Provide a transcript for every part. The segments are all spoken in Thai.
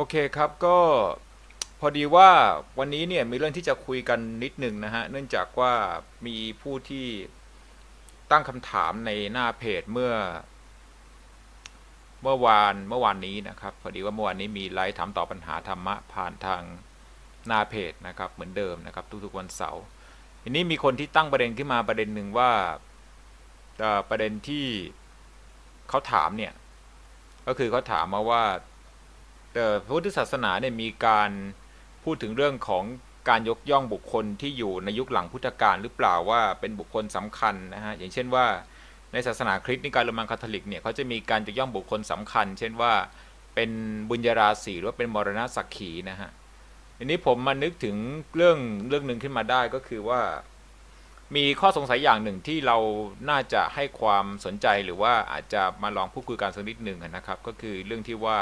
โอเคครับก็พอดีว่าวันนี้เนี่ยมีเรื่องที่จะคุยกันนิดหนึ่งนะฮะเนื่องจากว่ามีผู้ที่ตั้งคำถามในหน้าเพจเมื่อ เมื่อวานเมื่อวานนี้นะครับ พอดีว่าเมื่อวานนี้มีไลฟ์ถามตอบปัญหาธรรมะผ่านทางหน้าเพจนะครับเหมือนเดิมนะครับ ทุกๆวันเสาร์ทีนี้มีคนที่ตั้งประเด็นขึ้นมาประเด็นหนึ่งว่าประเด็นที่เขาถามเนี่ยก็คือเขาถามมาว่า แต่พระพุทธศาสนาเนี่ยมีการพูดถึงเรื่องของการยกย่องบุคคลที่อยู่ในยุคหลังพุทธกาลหรือเปล่าว่าเป็นบุคคลสำคัญนะฮะอย่างเช่นว่าในศาสนาคริสต์นิกายโรมันคาทอลิกเนี่ยเขาจะมีการยกย่องบุคคลสำคัญ เช่นว่าเป็นบุญญาราศีหรือว่าเป็นมรณะสักขีนะฮะทีนี้ผมมานึกถึงเรื่องเรื่องหนึ่งขึ้นมาได้ก็คือว่า มีข้อสงสัยอย่างหนึ่งที่เราน่าจะให้ความสนใจหรือว่าอาจจะมาลองพูดคุยกันสักนิดหนึ่งนะครับ ก็คือเรื่องที่ว่า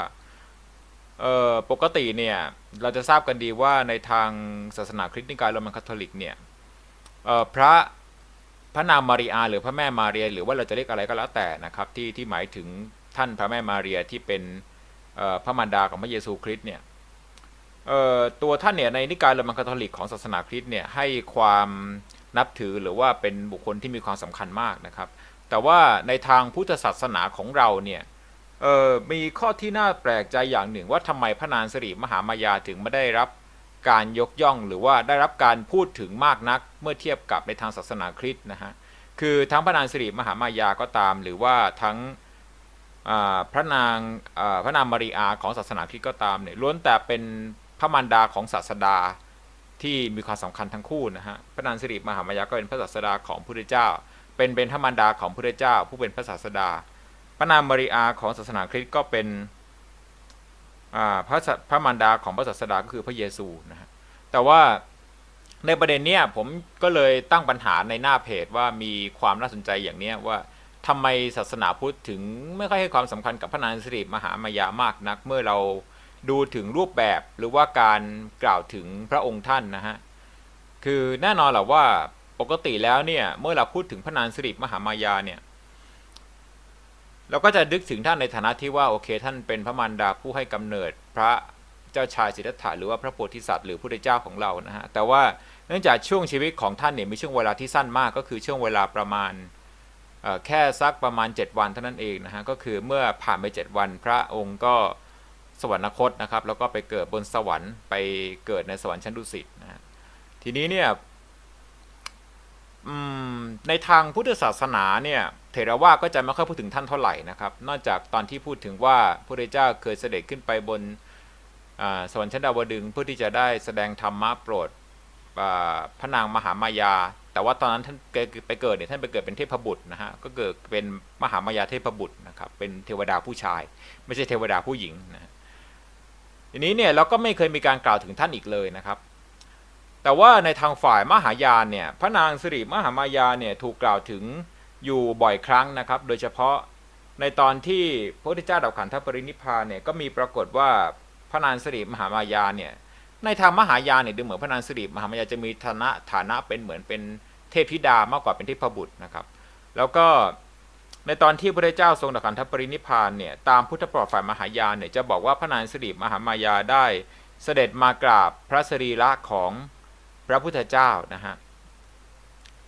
เอ่อปกติเนี่ยเราจะทราบกันดีว่าในทางศาสนาคริสต์นิกายโรมันคาทอลิกเนี่ยเอ่อพระพระนามมารีอาหรือพระแม่มาเรีย หรือว่าเราจะเรียกอะไรก็แล้วแต่นะครับที่ที่หมายถึงท่านพระแม่มาเรียที่เป็นพระมารดาของพระเยซูคริสต์เนี่ยตัวท่านเนี่ยในนิกายโรมันคาทอลิกของศาสนาคริสต์เนี่ยให้ความนับถือหรือว่าเป็นบุคคลที่มีความสำคัญมากนะครับ แต่ว่าในทางพุทธศาสนาของเราเนี่ย เออมีข้อที่น่าแปลกใจอย่างหนึ่งว่าทำไมพระนางสิริมหามายาถึงไม่ได้รับการยกย่องหรือว่าได้รับการพูดถึงมากนักเมื่อเทียบกับในทางศาสนาคริสต์นะฮะคือทั้งพระนางสิริมหามายาก็ตาม หรือว่าทั้งพระนางพระนางมารีอาของศาสนาคริสต์ก็ตามเนี่ยล้วนแต่เป็นพระมารดาของศาสดาที่มีความสำคัญทั้งคู่นะฮะพระนางสิริมหามายาก็เป็นพระศาสดาของพระพุทธเจ้า เป็นเป็นพระมารดาของพระพุทธเจ้า ผู้เป็นพระศาสดา พระนามมาริอาของศาสนาคริสต์ก็เป็นพระพระมารดาของพระศาสดาก็คือพระเยซูนะฮะแต่ว่าในประเด็นเนี้ยผมก็เลยตั้งปัญหาในหน้าเพจว่ามีความน่าสนใจอย่างเนี้ยว่าทำไมศาสนาพุทธถึงไม่ค่อยให้ความสำคัญกับพระนางสิริมหามายามากนัก เมื่อเราดูถึงรูปแบบหรือว่าการกล่าวถึงพระองค์ท่านนะฮะคือแน่นอนแหละว่าปกติแล้วเนี่ยเมื่อเราพูดถึงพระนางสิริมหามายาเนี่ย เราก็จะนึกถึงท่านในฐานะที่ว่าโอเค ท่านเป็นพระมารดาผู้ให้กำเนิดพระเจ้าชายสิทธัตถะหรือว่าพระโพธิสัตว์หรือพระเจ้าของเรานะฮะแต่ว่าเนื่องจากช่วงชีวิตของท่านเนี่ยมีช่วงเวลาที่สั้นมากก็คือช่วงเวลาประมาณแค่สักประมาณ 7 วันเท่านั้นเองนะฮะก็คือเมื่อผ่านไป 7 วันพระองค์ก็สวรรคตนะครับ แล้วก็ไปเกิดบนสวรรค์ไปเกิดในสวรรค์ชั้นดุสิตนะฮะทีนี้เนี่ยในทางพุทธศาสนาเนี่ย ถรวาก็จะไม่ค่อยพูดถึงท่านเท่าไหร่นะครับ นอกจากตอนที่พูดถึงว่าพระเจ้าเคยเสด็จขึ้นไปบนอ่าสวรรค์ชั้นดาวดึงเพื่อที่จะได้แสดงธรรมะโปรดอ่าพระนางมหามายา แต่ว่าตอนนั้นท่านไปเกิดเนี่ยท่านไปเกิดเป็นเทพบุตรนะฮะก็เกิดเป็นมหามายาเทพบุตรนะครับเป็นเทวดาผู้ชาย ไม่ใช่เทวดาผู้หญิงนะทีนี้เนี่ยเราก็ไม่เคยมีการกล่าวถึงท่านอีกเลยนะครับ แต่ว่าในทางฝ่ายมหายานเนี่ยพระนางสิริมหามายาเนี่ยถูกกล่าวถึง อยู่บ่อยครั้งนะครับ โดยเฉพาะในตอนที่พระพุทธเจ้าดับขันธปรินิพพานเนี่ยก็มีปรากฏว่าพระนางสิริมหามายาเนี่ยในทางมหายานเนี่ยดูเหมือนพระนางสิริมหามายาจะมีฐานะฐานะเป็นเหมือนเป็นเทพธิดามากกว่าเป็นเทพบุตรนะครับ แล้วก็ในตอนที่พระพุทธเจ้าทรงดับขันธปรินิพพานเนี่ยตามพุทธประวัติฝ่ายมหายานเนี่ยจะบอกว่าพระนางสิริมหามายาได้เสด็จมากราบพระสรีระของพระพุทธเจ้านะฮะ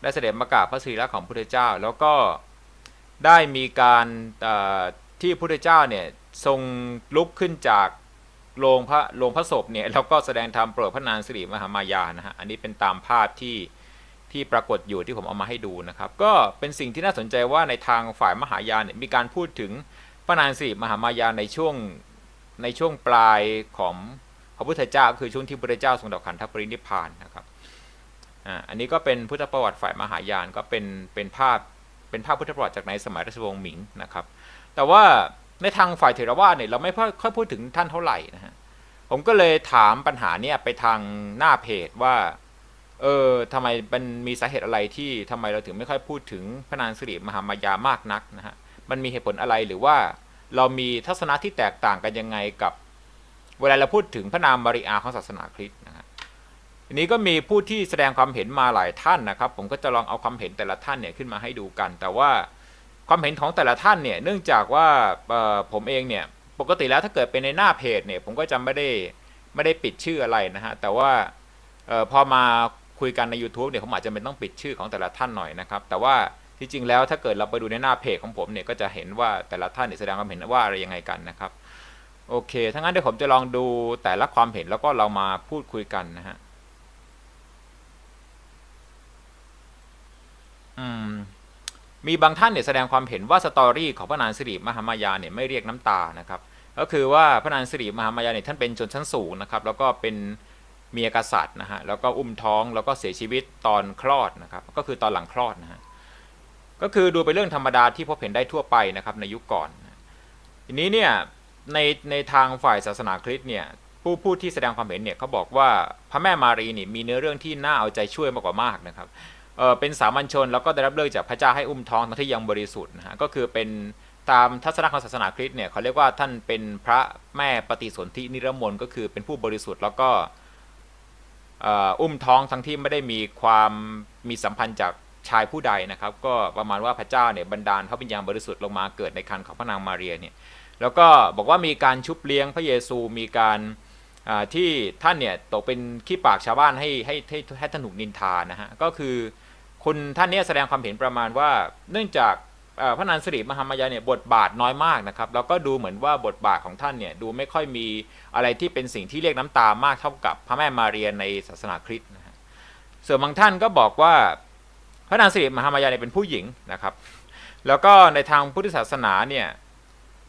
ได้เสด็จมากราบพระศรีระของพระพุทธเจ้า แล้วก็ได้มีการที่พระพุทธเจ้าเนี่ยทรงลุกขึ้นจากโรงพระโรงพระศพเนี่ยแล้วก็แสดงธรรมโปรดพระนางสิริมหามายานะฮะอันนี้เป็นตามภาพที่ที่ปรากฏอยู่ที่ผมเอามาให้ดูนะครับ ก็เป็นสิ่งที่น่าสนใจว่าในทางฝ่ายมหายานเนี่ยมีการพูดถึงพระนางสิริมหามายาในช่วงในช่วงปลายของพระพุทธเจ้า คือช่วงที่พระพุทธเจ้าทรงดับขันธปรินิพพานนะครับ อ่าอันนี้ก็เป็นพุทธประวัติฝ่ายมหายานก็เป็นเป็นภาพเป็นภาพพุทธประวัติจากในสมัยราชวงศ์หมิงนะครับ แต่ว่าในทางฝ่ายเถรวาทเนี่ยเราไม่ค่อยพูดถึงท่านเท่าไหร่นะฮะผมก็เลยถามปัญหาเนี่ยไปทางหน้าเพจว่าเออทำไมมันมีสาเหตุอะไรที่ทำไมเราถึงไม่ค่อยพูดถึงพระนางสิริมหามายามากนักนะฮะมันมีเหตุผลอะไรหรือว่าเรามีทัศนะที่แตกต่างกันยังไงกับ เวลาเราพูดถึงพระนามมาริอาของศาสนาคริสต์นะ ทีนี้ก็มีผู้ที่แสดงความเห็นมาหลายท่านนะครับ ผมก็จะลองเอาความเห็นแต่ละท่านเนี่ยขึ้นมาให้ดูกัน แต่ว่าความเห็นของแต่ละท่านเนี่ยเนื่องจากว่าผมเองเนี่ยปกติแล้วถ้าเกิดเป็นในหน้าเพจเนี่ยผมก็จะไม่ได้ไม่ได้ปิดชื่ออะไรนะฮะแต่ว่าออพอมาคุยกันใน YouTube เนี่ยผมอาจจะเป็นต้องปิดชื่อของแต่ละท่านหน่อยนะครับแต่ว่าที่จริงแล้วถ้าเกิดเราไปดูในหน้าเพจของผมเนี่ยก็จะเห็นว่าแต่ละท่านเนี่ยแสดงความเห็นว่าอะไรยังไงกันนะครับโอเคถ้างั้นเดี๋ยวผมจะลองดูแต่ละความเห็นแล้วก็เรามาพูดคุยกันนะฮะ มีบางท่านเนี่ยแสดงความเห็นว่าสตอรี่ของพระนางสิริมหามายาเนี่ยไม่เรียกน้ำตานะครับก็คือว่าพระนางสิริมหามายาเนี่ยท่านเป็นชนชั้นสูงนะครับแล้วก็เป็นเมียกษัตริย์นะฮะแล้วก็อุ้มท้องแล้วก็เสียชีวิตตอนคลอดนะครับก็คือตอนหลังคลอดนะฮะก็คือดูเป็นเรื่องธรรมดาที่พบเห็นได้ทั่วไปนะครับในยุคก่อน ทีนี้เนี่ยในในทางฝ่ายศาสนาคริสต์เนี่ยผู้ผู้ที่แสดงความเห็นเนี่ยเขาบอกว่าพระแม่มารีนี่มีเนื้อเรื่องที่น่าเอาใจช่วยมากกว่ามากนะครับ เออเป็นสามัญชนแล้วก็ได้รับเลือกจากพระเจ้าให้อุ้มท้องทั้งที่ยังบริสุทธิ์นะฮะก็คือเป็นตามทัศนะของศาสนาคริสต์เนี่ยเขาเรียกว่าท่านเป็นพระแม่ปฏิสนธินิรมนต์ก็คือเป็นผู้บริสุทธิ์แล้วก็อ่ออุ้มท้องทั้งที่ไม่ได้มีความมีสัมพันธ์จากชายผู้ใดนะครับ ก็ประมาณว่าพระเจ้าเนี่ยบันดาลพระวิญญาณบริสุทธิ์ลงมาเกิดในครรภ์ของพระนางมาเรียเนี่ยแล้วก็บอกว่ามีการชุบเลี้ยงพระเยซูมีการอ่าที่ท่านเนี่ยตกเป็นขี้ปากชาวบ้านให้ให้ให้ให้ท่านถูกนินทานะฮะก็คือ คุณท่านนี้แสดงความเห็นประมาณว่า เนื่องจากพระนางสิริมหามายาเนี่ยบทบาทน้อยมากนะครับแล้วก็ดูเหมือนว่าบทบาทของท่านเนี่ยดูไม่ค่อยมีอะไรที่เป็นสิ่งที่เรียกน้ำตามากเท่ากับพระแม่มาเรียในศาสนาคริสต์นะฮะส่วนบางท่านก็บอกว่าพระนางสิริมหามายาเนี่ยเป็นผู้หญิงนะครับ แล้วก็ในทางพุทธศาสนาเนี่ย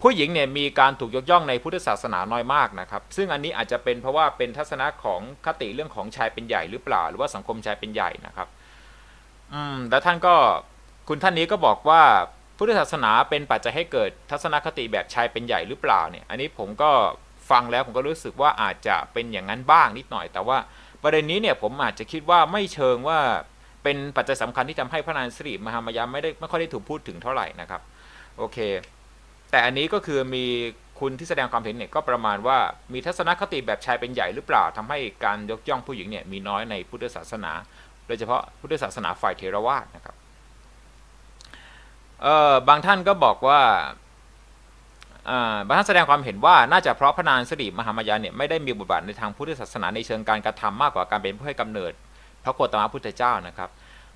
ผู้หญิงเนี่ยมีการถูกยกย่องในพุทธศาสนาน้อยมากนะครับ ซึ่งอันนี้อาจจะเป็นเพราะว่าเป็นทัศนะของคติเรื่องของชายเป็นใหญ่หรือเปล่า หรือว่าสังคมชายเป็นใหญ่นะครับ อืมแล้วท่านก็คุณท่านนี้ก็บอกว่าพุทธศาสนาเป็นปัจจัยให้เกิดทัศนคติแบบชายเป็นใหญ่หรือเปล่าเนี่ย อันนี้ผมก็ฟังแล้วผมก็รู้สึกว่าอาจจะเป็นอย่างนั้นบ้างนิดหน่อย แต่ว่าประเด็นนี้เนี่ยผมอาจจะคิดว่าไม่เชิงว่าเป็นปัจจัยสำคัญที่ทำให้พระนางสิริมหามายาไม่ได้ไม่ค่อยได้ถูกพูดถึงเท่าไหร่นะครับโอเค แต่อันนี้ก็คือมีคุณที่แสดงความเห็นเนี่ยก็ประมาณว่ามีทัศนคติแบบชายเป็นใหญ่หรือเปล่าทำให้การยกย่องผู้หญิงเนี่ยมีน้อยในพุทธศาสนา ดยเฉพาะพุทธศาสนาฝ่ายเทรวาสนะครับบางท่านก็บอกว่าบางท่านแสดงความเห็นว่าน่าจะเพราะพระนางสิริมหามายาเนี่ยไม่ได้มีบทบาทในทางพุทธศาสนาในเชิงการกระทำมากกว่าการเป็นผู้ให้กำเนิด พระโคตมะพุทธเจ้านะครับ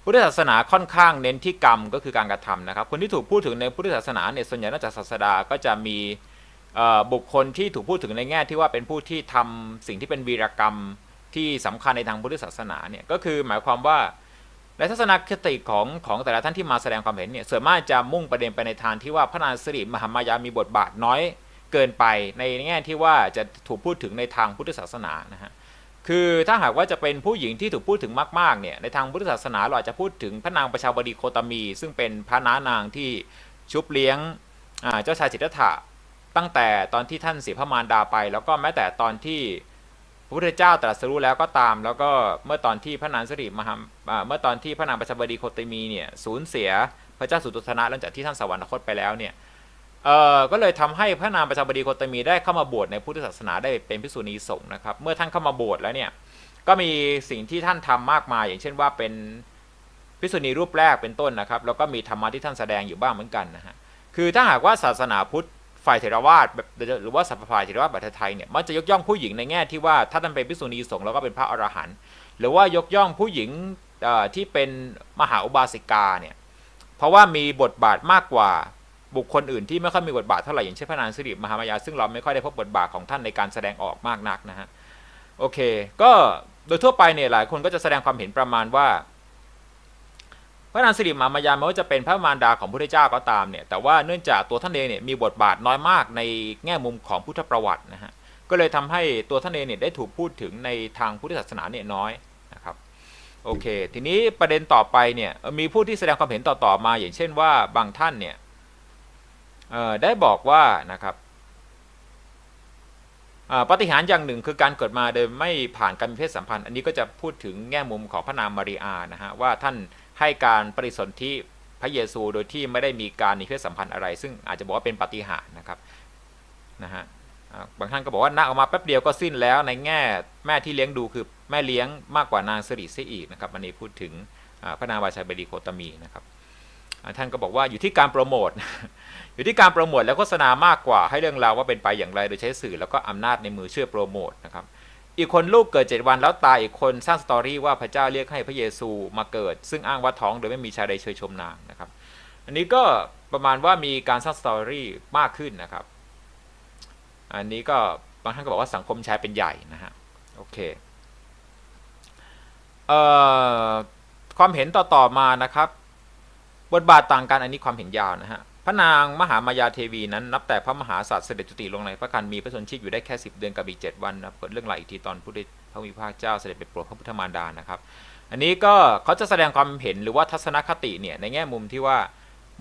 พุทธศาสนาค่อนข้างเน้นที่กรรมก็คือการกระทำนะครับ คนที่ถูกพูดถึงในพุทธศาสนาเนี่ยส่วนใหญ่นอกจากศาสดาก็จะมีบุคคลที่ถูกพูดถึงในแง่ที่ว่าเป็นผู้ที่ทำสิ่งที่เป็นวีรกรรม ที่สำคัญในทางพุทธศาสนาเนี่ยก็คือหมายความว่าในทัศนคติของของแต่ละท่านที่มาแสดงความเห็นเนี่ยส่วนมากจะมุ่งประเด็นไปในทางที่ว่าพระนางสิริมหามายามีบทบาทน้อยเกินไปในแง่ที่ว่าจะถูกพูดถึงในทางพุทธศาสนานะฮะคือถ้าหากว่าจะเป็นผู้หญิงที่ถูกพูดถึงมากๆเนี่ยในทางพุทธศาสนาเราอาจจะพูดถึงพระนางประชาบดีโคตมี ซึ่งเป็นพระน้านางที่ชุบเลี้ยงเจ้าชายจิตถะตั้งแต่ตอนที่ท่านเสียพระมารดาไป แล้วก็แม้แต่ตอนที่ พระพุทธเจ้าตรัสรู้แล้วก็ตาม แล้วก็เมื่อตอนที่พระนางสิริมหาเมื่อตอนที่พระนางประชบดีโคตมีเนี่ยสูญเสียพระเจ้าสุโธทนะหลังจากที่ท่านสวรรคตไปแล้วเนี่ยเอ่อก็เลยทำให้พระนางประชบดีโคตมีได้เข้ามาบวชในพุทธศาสนาได้เป็นภิกษุณีสงฆ์นะครับ เมื่อท่านเข้ามาบวชแล้วเนี่ยก็มีสิ่งที่ท่านทำมากมาย อย่างเช่นว่าเป็นภิกษุณีรูปแรกเป็นต้นนะครับ แล้วก็มีธรรมะที่ท่านแสดงอยู่บ้างเหมือนกันนะฮะคือถ้าหากว่าศาสนาพุทธ ฝ่ายเถรวาทแบบหรือว่าสัพพฝ่ายเถรวาทแบบไทยเนี่ยมันจะยกย่องผู้หญิงในแง่ที่ว่าถ้าท่านเป็นภิกษุณีสงฆ์แล้วก็เป็นพระอรหันต์หรือว่ายกย่องผู้หญิงที่เป็นมหาอุบาสิกาเนี่ยเพราะว่ามีบทบาทมากกว่าบุคคลอื่นที่ไม่ค่อยมีบทบาทเท่าไหร่อย่างเช่นพระนางสิริมหามายา ซึ่งเราไม่ค่อยได้พบบทบาทของท่านในการแสดงออกมากนักนะฮะโอเค ก็โดยทั่วไปเนี่ยหลายคนก็จะแสดงความเห็นประมาณว่า พระนางสิริมหามายาไม่ว่าจะเป็นพระมารดาของพระพุทธเจ้าก็ตามเนี่ยแต่ว่าเนื่องจากตัวท่านเองเนี่ยมีบทบาทน้อยมากในแง่มุมของพุทธประวัตินะฮะก็เลยทำให้ตัวท่านเองเนี่ยได้ถูกพูดถึงในทางพุทธศาสนาเนี่ยน้อยนะครับโอเค ทีนี้ประเด็นต่อไปเนี่ยมีผู้ที่แสดงความเห็นต่อๆมา อย่างเช่นว่าบางท่านเนี่ยได้บอกว่านะครับปฏิหารอย่างหนึ่งคือการเกิดมาโดยไม่ผ่านการมีเพศสัมพันธ์ อันนี้ก็จะพูดถึงแง่มุมของพระนางมาริอานะฮะว่าท่าน ให้การปฏิสนธิพระเยซูโดยที่ไม่ได้มีการมีเพศสัมพันธ์อะไร ซึ่งอาจจะบอกว่าเป็นปฏิหารนะครับนะฮะบางท่านก็บอกว่านักออกมาแป๊บเดียวก็สิ้นแล้วในแง่แม่ที่เลี้ยงดูคือแม่เลี้ยงมากกว่านางสิริเสียอีกนะครับอันนี้พูดถึงพระนางวาชาบดีโคตมีนะครับท่านก็บอกว่าอยู่ที่การโปรโมทอยู่ที่การโปรโมทและโฆษณามากกว่าให้เรื่องราวว่าเป็นไปอย่างไรโดยใช้สื่อแล้วก็อำนาจในมือช่วยโปรโมทนะครับ อีกคนลูกเกิด 7 วันแล้วตายอีกคนสร้างสตอรี่ว่าพระเจ้าเรียกให้พระเยซูมาเกิด ซึ่งอ้างว่าท้องโดยไม่มีชายใดเชยชมนางนะครับ อันนี้ก็ประมาณว่ามีการสร้างสตอรี่มากขึ้นนะครับ อันนี้ก็บางท่านก็บอกว่าสังคมแชร์เป็นใหญ่นะฮะโอเคเอ่อความเห็นต่อๆมานะครับ บทบาทต่างกันอันนี้ความเห็นยาวนะฮะ พระนางมหามายาเทวีนั้นนับแต่พระมหาสัตว์เสด็จจุติลงในพระคันมีพระชนชีพอยู่ได้แค่10 เดือนกับอีก7วันนะเกิดเรื่องราวอีกทีตอนพุทธพระวิภาคเจ้าเสด็จไปโปรดพระพุทธมารดานะครับ อันนี้ก็เขาจะแสดงความเห็นหรือว่าทัศนคติเนี่ยในแง่มุมที่ว่า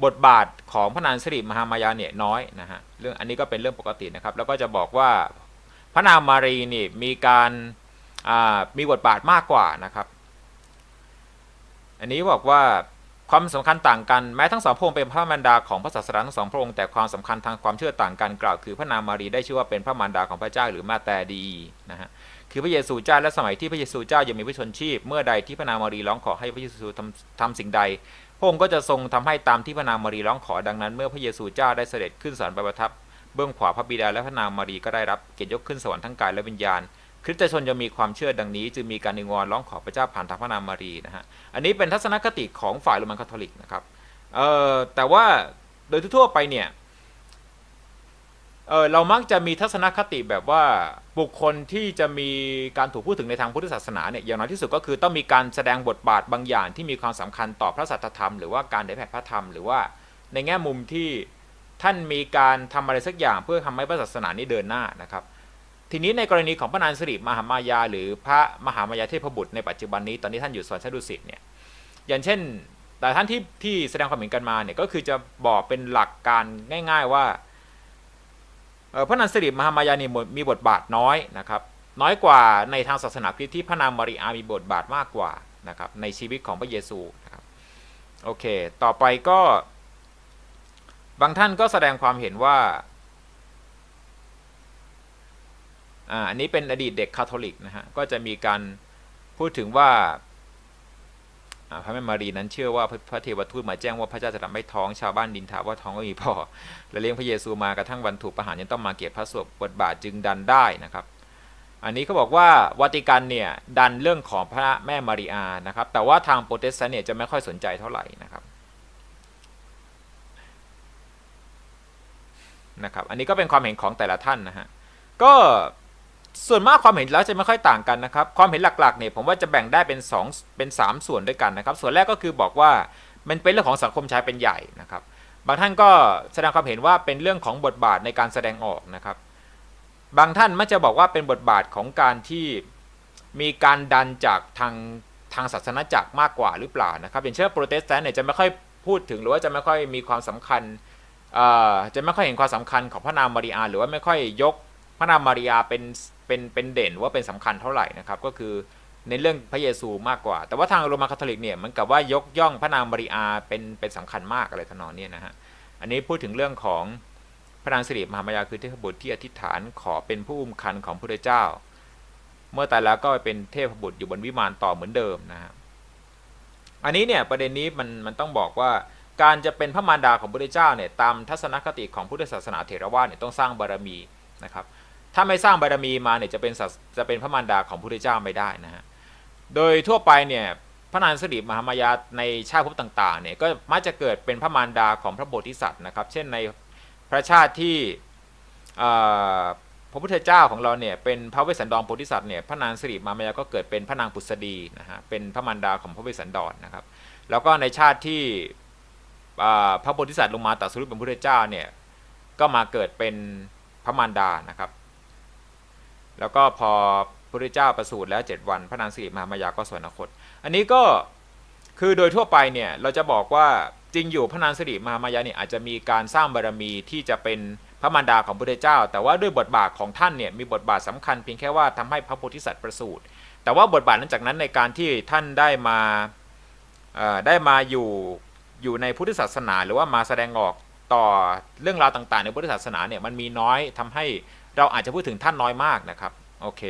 บทบาทของพระนางสิริมหามายาเนี่ยน้อยนะฮะเรื่องอันนี้ก็เป็นเรื่องปกตินะครับแล้วก็จะบอกว่าพระนางมารีนี่มีการมีบทบาทมากกว่านะครับ อันนี้บอกว่า ความสำคัญต่างกันแม้ทั้งสองพระองค์เป็นพระมารดาของพระศาสดาทั้งสองพระองค์แต่ความสำคัญทางความเชื่อต่างกันกล่าวคือพระนางมารีได้ชื่อว่าเป็นพระมารดาของพระเจ้าหรือมาแต่ดีนะฮะคือพระเยซูเจ้าและสมัยที่พระเยซูเจ้ายังมีพระชนชีพเมื่อใดที่พระนางมารีร้องขอให้พระเยซูทำทำสิ่งใด พระองค์ก็จะทรงทำให้ตามที่พระนางมารีร้องขอดังนั้น เมื่อพระเยซูเจ้าได้เสด็จขึ้นสวรรค์ไปประทับเบื้องขวาพระบิดาและพระนางมารีก็ได้รับเกียรติยกขึ้นสวรรค์ทั้งกายและวิญญาณ คริสตชนจะมีความเชื่อดังนี้ จึงมีการนิงวอนร้องขอพระเจ้าผ่านทางพระนางมารีนะฮะอันนี้เป็นทัศนคติของฝ่ายโรมันคาทอลิกนะครับเอ่อแต่ว่าโดยทั่วไปเนี่ยเออเรามักจะมีทัศนคติแบบว่าบุคคลที่จะมีการถูกพูดถึงในทางพุทธศาสนาเนี่ยอย่างน้อยที่สุดก็คือต้องมีการแสดงบทบาทบางอย่างที่มีความสำคัญต่อพระสัทธรรมหรือว่าการเผยแผ่พระธรรมหรือว่าในแง่มุมที่ท่านมีการทำอะไรสักอย่างเพื่อทำให้พระศาสนานี้เดินหน้านะครับ ทีนี้ในกรณีของพระนางสิริมหามายา หรือพระมหามายาเทพบุตรในปัจจุบันนี้ตอนนี้ท่านอยู่สวนชดุสิตเนี่ยอย่างเช่น แต่ท่านที่ที่แสดงความเห็นกันมาเนี่ยก็คือจะบอกเป็นหลักการง่าย ๆว่าพระนางสิริมหามายานี่มีบทบาทน้อยนะครับ น้อยกว่าในทางศาสนาคริสต์ที่พระนางมาริอามีบทบาทมากกว่านะครับในชีวิตของพระเยซูนะครับโอเค ต่อไปก็บางท่านก็แสดงความเห็นว่า อันนี้เป็นอดีตเด็กคาทอลิกนะฮะ ก็จะมีการพูดถึงว่าพระแม่มารีนั้นเชื่อว่าพระเทวทูตมาแจ้งว่าพระเจ้าจะทำให้ท้องชาวบ้านดินทาว่าท้องไม่มีพอและเลี้ยงพระเยซูมากระทั่งวันถูกประหารยังต้องมาเก็บพระศพบทบาทจึงดันได้นะครับ อันนี้เขาบอกว่าวาติกันเนี่ยดันเรื่องของพระแม่มารีอานะครับ แต่ว่าทางโปรเตสแตนต์เนี่ยจะไม่ค่อยสนใจเท่าไหร่นะครับนะครับ อันนี้ก็เป็นความเห็นของแต่ละท่านนะฮะก็ ส่วนมากความเห็นแล้วจะไม่ค่อยต่างกันนะครับ ความเห็นหลักๆเนี่ยผมว่าจะแบ่งได้เป็น 2 เป็น 3 ส่วนด้วยกันนะครับ ส่วนแรกก็คือบอกว่ามันเป็นเรื่องของสังคมชายเป็นใหญ่นะครับ บางท่านก็แสดงความเห็นว่าเป็นเรื่องของบทบาทในการแสดงออกนะครับ บางท่านมักจะบอกว่าเป็นบทบาทของการที่มีการดันจากทางทางศาสนาจักรมากกว่าหรือเปล่านะครับ อย่างเช่นโปรเตสแตนต์เนี่ยจะไม่ค่อยพูดถึงหรือว่าจะไม่ค่อยมีความสำคัญอ่อจะไม่ค่อยเห็นความสำคัญของพระนามมาริอา หรือว่าไม่ค่อยยกพระนามมาริอาเป็น เป็นเป็นเด่นว่าเป็นสำคัญเท่าไหร่นะครับก็คือในเรื่องพระเยซูมากกว่า แต่ว่าทางโรมันคาทอลิกเนี่ยมันกับว่ายกย่องพระนามมาริอาเป็นเป็นสำคัญมากอะไรทนองเนี้นะฮะอันนี้พูดถึงเรื่องของพระนางสิริมหามายาคือเทพบุตรที่อธิษฐานขอเป็นผู้อุ้มคันของพระเจ้า เมื่อตายแล้วก็ไปเป็นเทพบุตรอยู่บนวิมานต่อเหมือนเดิมนะครับอันนี้เนี่ยประเด็นนี้มันมันต้องบอกว่าการจะเป็นพระมารดาของพระเจ้าเนี่ยตามทัศนคติของพุทธศาสนาเถรวาทเนี่ยต้องสร้างบารมีนะครับ ถ้าไม่สร้างบารมีมาเนี่ยจะเป็นจะเป็นพระมารดาของพระพุทธเจ้าไม่ได้นะฮะโดยทั่วไปเนี่ยพระนางสิริมหามายาในชาติภพต่างๆเนี่ยก็มักจะเกิดเป็นพระมารดาของพระโพธิสัตว์นะครับ เช่นในพระชาติที่พระพุทธเจ้าของเราเนี่ยเป็นพระเวสสันดรโพธิสัตว์เนี่ยพระนางสิริมหามายาก็เกิดเป็นพระนางปุษดีนะฮะเป็นพระมารดาของพระเวสสันดรนะครับ แล้วก็ในชาติที่พระโพธิสัตว์ลงมาตรัสรู้เป็นพระพุทธเจ้าเนี่ยก็มาเกิดเป็นพระมารดานะครับ แล้วก็พอพระพุทธเจ้าประสูติแล้ว 7 วัน พระนางสิริมหามายาก็สวรรคต อันนี้ก็คือโดยทั่วไปเนี่ยเราจะบอกว่าจริงอยู่พระนางสิริมหามายาเนี่ยอาจจะมีการสร้างบารมีที่จะเป็นพระมารดาของพระพุทธเจ้า แต่ว่าด้วยบทบาทของท่านเนี่ยมีบทบาทสำคัญเพียงแค่ว่าทำให้พระโพธิสัตว์ประสูติแต่ว่าบทบาทนั้นจากนั้นในการที่ท่านได้มาได้มาอยู่อยู่ในพุทธศาสนา หรือว่ามาแสดงออกต่อเรื่องราวต่างๆ ในพุทธศาสนาเนี่ยมันมีน้อยทำให้ เราอาจจะพูดถึงท่านน้อยมากนะครับโอเค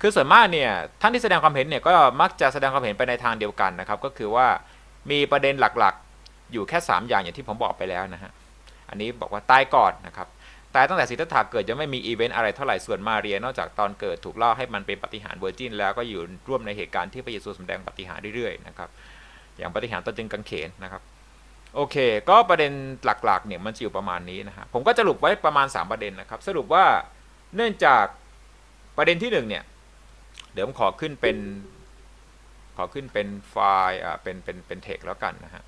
คือส่วนมากเนี่ยท่านที่แสดงความเห็นเนี่ยก็มักจะแสดงความเห็นไปในทางเดียวกันนะครับ ก็คือว่ามีประเด็นหลักๆ อยู่แค่ 3 อย่างอย่างที่ผมบอกไปแล้วนะฮะอันนี้บอกว่าตายก่อนนะครับตายตั้งแต่สิทธัตถะเกิดยังไม่มีอีเวนต์อะไรเท่าไหร่ส่วนมาเรีย นอกจากตอนเกิดถูกเล่อให้มันเป็นปฏิหารเวอร์จินแล้วก็อยู่ร่วมในเหตุการณ์ที่พระเยซูแสดงปฏิหารเรื่อยๆนะครับอย่างปฏิหารตอนจึงกังเขนนะครับ โอเค ก็ประเด็นหลักๆเนี่ยมันจะอยู่ประมาณนี้นะฮะผมก็จะสรุปไว้ประมาณ 3 ประเด็นนะครับ สรุปว่าเนื่องจากประเด็นที่1เนี่ยเดี๋ยวผมขอขึ้นเป็นขอขึ้นเป็นไฟล์อ่าเป็นเป็นเป็นเทคแล้วกันนะฮะ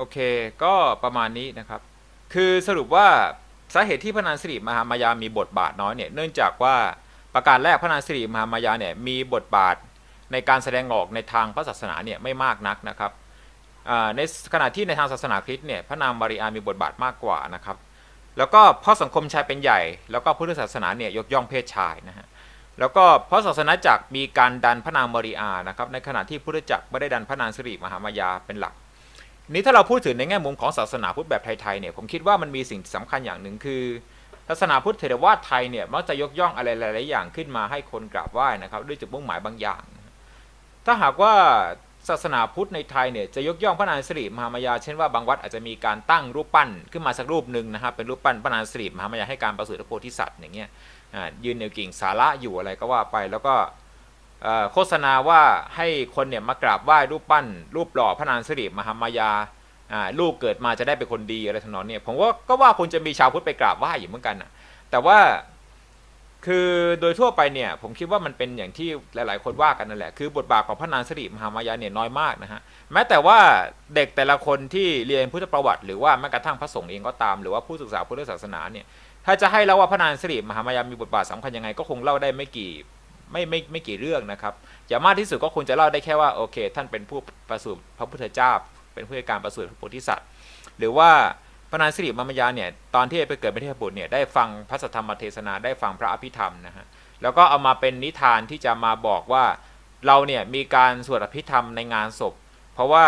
โอเค ก็ประมาณนี้นะครับ คือสรุปว่าสาเหตุที่พระนางสิริมหามายามีบทบาทน้อยเนี่ย เนื่องจากว่าประการแรกพระนางสิริมหามายาเนี่ยมีบทบาทในการแสดงออกในทางพระศาสนาเนี่ยไม่มากนักนะครับในขณะที่ในทางศาสนาคริสต์เนี่ยพระนางมาริอามีบทบาทมากกว่านะครับ แล้วก็เพราะสังคมชายเป็นใหญ่ แล้วก็พุทธศาสนาเนี่ยยกย่องเพศชายนะฮะแล้วก็เพราะศาสนาจักรมีการดันพระนางมาริอานะครับในขณะที่พุทธจักรไม่ได้ดันพระนางสิริมหามายาเป็นหลัก นี้ถ้าเราพูดถึงในแง่มุมของศาสนาพุทธแบบไทยๆเนี่ยผมคิดว่ามันมีสิ่งสำคัญอย่างหนึ่งคือศาสนาพุทธเถรวาทไทยเนี่ยมักจะยกย่องอะไรหลายๆอย่างขึ้นมาให้คนกราบไหว้นะครับด้วยจุดมุ่งหมายบางอย่าง ถ้าหากว่าศาสนาพุทธในไทยเนี่ยจะยกย่องพระนางสิริมหามายา เช่นว่าบางวัดอาจจะมีการตั้งรูปปั้นขึ้นมาสักรูปหนึ่งนะครับเป็นรูปปั้นพระนางสิริมหามายาให้การประสูติพระโพธิสัตว์อย่างเงี้ยยืนในวกิ่งสาระอยู่อะไรก็ว่าไปแล้วก็ โฆษณาว่าให้คนเนี่ยมากราบไหว้รูปปั้น รูปหล่อพระนางสิริมหามายาอ่าลูกเกิดมาจะได้เป็นคนดีอะไรทำนองเนี้ยผมว่าก็ว่าคงจะมีชาวพุทธไปกราบไหว้อยู่เหมือนกันนะแต่ว่าคือโดยทั่วไปเนี่ยผมคิดว่ามันเป็นอย่างที่หลาย ๆ คนว่ากันนั่นแหละคือบทบาทของพระนางสิริมหามายาเนี่ยน้อยมากนะฮะแม้แต่ว่าเด็กแต่ละคนที่เรียนพุทธประวัติหรือว่าแม้กระทั่งพระสงฆ์เองก็ตามหรือว่าผู้ศึกษาพุทธศาสนาเนี่ยถ้าจะให้เล่าว่าพระนางสิริมหามายามีบทบาทสำคัญยังไงก็คงเล่าได้ไม่กี่ ไม่ไม่ไม่กี่เรื่องนะครับอย่างมากที่สุดก็คงจะเล่าได้แค่ว่าโอเค ท่านเป็นผู้ประสูติพระพุทธเจ้า เป็นผู้ใหการประสูติพระโพธิสัตว์ หรือว่าพระนางสิริมามยาเนี่ยตอนที่ไปเกิดเป็นเทพบุตรเนี่ยได้ฟังพระสัทธรรมเทศนาได้ฟังพระอภิธรรมนะฮะแล้วก็เอามาเป็นนิทานที่จะมาบอกว่าเราเนี่ยมีการสวดอภิธรรมในงานศพ เพราะว่า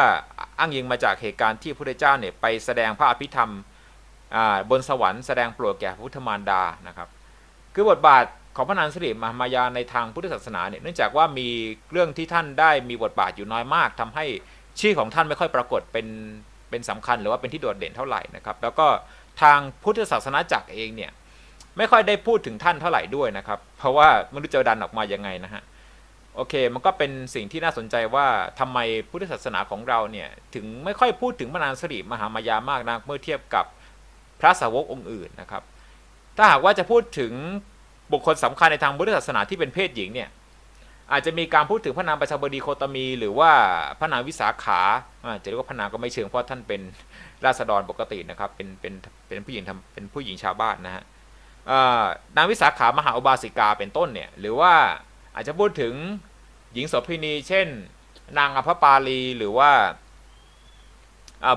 อ้างอิงมาจากเหตุการณ์ที่พระพุทธเจ้าเนี่ยไปแสดงพระอภิธรรมอ่าบนสวรรค์แสดงโปรดแก่พระพุทธมารดานะครับ คือบทบาท ของพระนางสิริมหามายาในทางพุทธศาสนาเนี่ยเนื่องจากว่ามีเรื่องที่ท่านได้มีบทบาทอยู่น้อยมากทำให้ชื่อของท่านไม่ค่อยปรากฏเป็นเป็นสำคัญหรือว่าเป็นที่โดดเด่นเท่าไหร่นะครับ แล้วก็ทางพุทธศาสนาจักรเองเนี่ยไม่ค่อยได้พูดถึงท่านเท่าไหร่ด้วยนะครับ เพราะว่าไม่รู้จะดันออกมายังไงนะฮะโอเค มันก็เป็นสิ่งที่น่าสนใจว่าทำไมพุทธศาสนาของเราเนี่ยถึงไม่ค่อยพูดถึงพระนางสิริมหามายามากนักเมื่อเทียบกับพระสาวกองค์อื่นนะครับ ถ้าหากว่าจะพูดถึง บุคคลสำคัญในทางพุทธศาสนาที่เป็นเพศหญิงเนี่ยอาจจะมีการพูดถึงพระนางประชาบดีโคตมี หรือว่าพระนางวิสาขาอาจะเรียกว่าพระนางก็ไม่เชิงเพราะท่านเป็นราษฎรปกตินะครับเป็นเป็นเป็นผู้หญิงทำเป็นผู้หญิงชาวบ้านนะฮะนางวิสาขามหาอุบาสิกาเป็นต้นเนี่ยหรือว่าอาจจะพูดถึงหญิงโสเภณีเช่น นางอภปาลีหรือว่า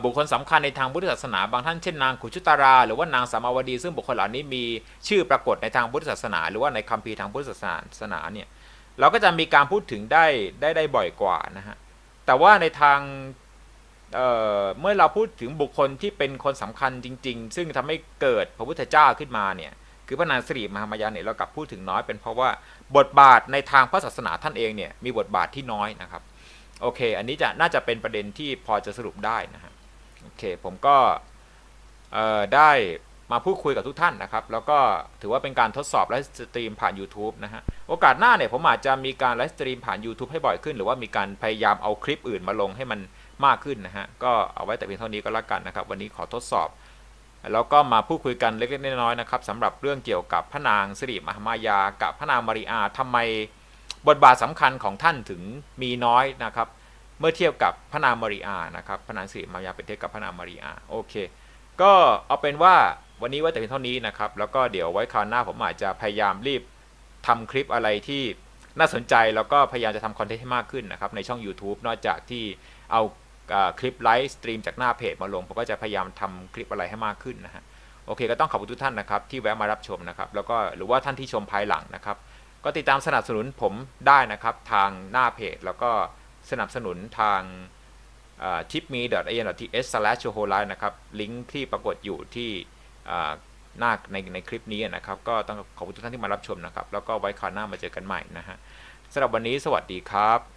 บุคคลสำคัญในทางพุทธศาสนา บางท่านเช่นนางขุชุตารา หรือว่านางสามาวดี ซึ่งบุคคลเหล่านี้มีชื่อปรากฏในทางพุทธศาสนา หรือว่าในคัมภีร์ทางพุทธศาสนาเนี่ยเราก็จะมีการพูดถึงได้ได้ได้บ่อยกว่านะฮะแต่ว่าในทางเเมื่อเราพูดถึงบุคคลที่เป็นคนสำคัญจริง ๆ ซึ่งทำให้เกิดพระพุทธเจ้าขึ้นมาเนี่ยคือพระนางสิริมหามายาเนี่ยเรากลับพูดถึงน้อยเป็นเพราะว่าบทบาทในทางพระศาสนาท่านเองเนี่ยมีบทบาทที่น้อยนะครับ โอเค อันนี้จะน่าจะเป็นประเด็นที่พอจะสรุปได้นะฮะโอเค ผมก็ได้มาพูดคุยกับทุกท่านนะครับ แล้วก็ถือว่าเป็นการทดสอบไลฟ์สตรีมผ่าน YouTube นะฮะ โอกาสหน้าเนี่ยผมอาจจะมีการไลฟ์สตรีมผ่าน YouTube ให้บ่อยขึ้น หรือว่ามีการพยายามเอาคลิปอื่นมาลงให้มันมากขึ้นนะฮะ ก็เอาไว้แต่เพียงเท่านี้ก็แล้วกันนะครับ วันนี้ขอทดสอบ แล้วก็มาพูดคุยกันเล็กๆน้อยๆนะครับสำหรับเรื่องเกี่ยวกับพระนางสิริมหามายา กับพระนางมาริอาทำไม บทบาทสำคัญของท่านถึงมีน้อยนะครับ เมื่อเทียบกับพระนางมาริอานะครับพระนางสิริมายาเป็นเทียบกับพระนางมาริอาโอเค ก็เอาเป็นว่าวันนี้ไว้แต่เพียงเท่านี้นะครับ แล้วก็เดี๋ยวไว้คราวหน้าผมอาจจะพยายามรีบทำคลิปอะไรที่น่าสนใจแล้วก็พยายามจะทำคอนเทนต์ให้มากขึ้นนะครับ ในช่อง YouTube นอกจากที่เอาอ่าคลิปไลฟ์สตรีมจากหน้าเพจมาลง ผมก็จะพยายามทำคลิปอะไรให้มากขึ้นนะฮะโอเคก็ต้องขอบคุณทุกท่านนะครับที่แวะมารับชมนะครับ แล้วก็หรือว่าท่านที่ชมภายหลังนะครับ ก็ติดตามสนับสนุนผมได้นะครับทางหน้าเพจ แล้วก็สนับสนุนทาง tipme.in.th/choholite นะครับลิงก์ที่ปรากฏอยู่ที่หน้าในในคลิปนี้นะครับ ก็ต้องขอบคุณทุกท่านที่มารับชมนะครับ แล้วก็ไว้คราวหน้ามาเจอกันใหม่นะฮะสำหรับวันนี้สวัสดีครับ